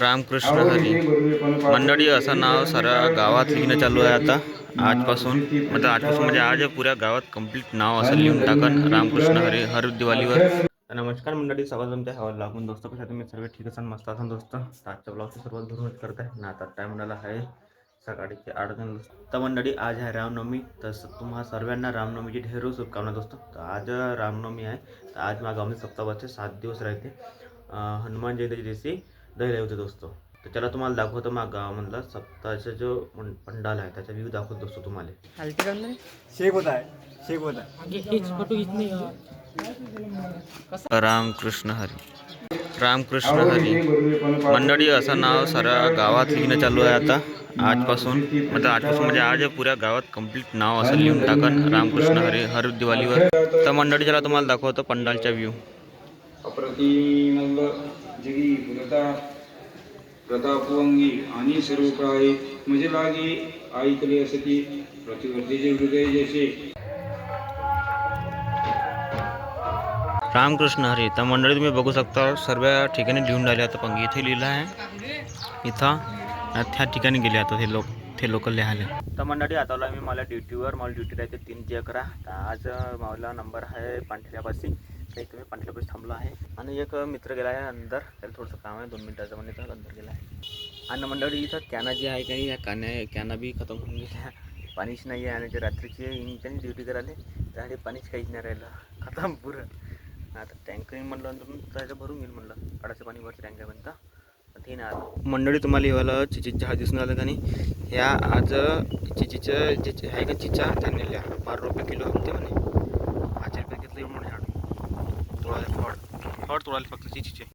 रामकृष्ण हरी. मंडळी असं नाव सारा गावात लिहिणं चालू आहे आता आजपासून. मतलब आजपासून म्हणजे आज पुऱ्या गावात कंप्लीट नाव असं लिहून टाकन रामकृष्ण हरी हर दिवाळीवर नमस्कार मंडळी स्वागत तुमच्या हवा लागून. दोस्त कशा तुम्ही? सर्व ठीक असाल मस्त असाल दोस्त? आजच्या ब्लॉगची सुरुवात धरूनच करत. आहे ना आता टाईम म्हणाला आहे सकाळीचे आठ जण तर मंडळी आज आहे रामनवमी. तर तुम्हा सर्वांना रामनवमीची ढेरो शुभकामना दोस्त. तर आज रामनवमी आहे. तर आज माझ्या गावामध्ये सप्ताहाचे सात दिवस राहते. हनुमान जयंतीच्या दिवशी दही होते दोस्त. तर त्याला तुम्हाला दाखवतो मग. गावामधला सप्ताहाचा जो पंडाल आहे त्याचा व्ह्यू दाखवतो दोस्तो तुम्हाला. शेक होता है शेक होता है रामकृष्ण हरी. रामकृष्ण हरी. मंडळी असं नाव साऱ्या गावात लिहिणं चालू आहे आता आजपासून. मतलब आजपासून म्हणजे आज पुऱ्या गावात कंप्लीट नाव असं लिहून टाकन रामकृष्ण हरी हर दिवाळीवर. तर मंडळी त्याला तुम्हाला दाखवतो पंडालचा व्ह्यू अप्रतिमल्ल जगी प्रता प्रतापवंगी आणि सर्व काळे मजे लागे ऐकले असती प्रतिवर्तीचे हृदय जसे. रामकृष्ण हरी तर मंडळी तुम्ही बघू शकता सर्व ठिकाणी लिहून राहिले आता पण इथे लिहिलं आहे. इथं त्या ठिकाणी गेले आता ते लोक ते लोक लिहायला. तर मंडळी आता मी मला ड्युटीवर मला ड्युटी राहते तीन ते अकरा. आज मला नंबर आहे पांढऱ्यापाशी एक इथे मी पांढऱ्यापाशी थांबलो आहे. आणि एक मित्र गेला आहे अंदर. त्याला थोडंसं काम आहे. दोन मिनिटाचं म्हणजे तर अंदर गेला आहे. आणि मंडळी इथं कॅना जी आहे काही या कान्या कॅना बी खतम होऊन गेल्या. पाणीच नाही आहे आणि जे रात्रीची त्यांनी ड्युटी करायला त्यासाठी पाणीच काहीच नाही राहिलं. खतम पुरं. आता टँकर म्हणलं त्याचं भरून येईल म्हणलं. काढायचं पाणी भरते टँकरपर्यंत ते नाही आलं. मंडळी तुम्हाला हेवाला चिचीचा हा दिसून आलं का नाही? ह्या आज चिचीचं जे आहे का चिचा त्यांनी लिहा. बारा रुपये किलो होते म्हणे. पाच रुपये घेतलं एवढं तोडायला फळ. फळ तोडाले फक्त चिचीचे.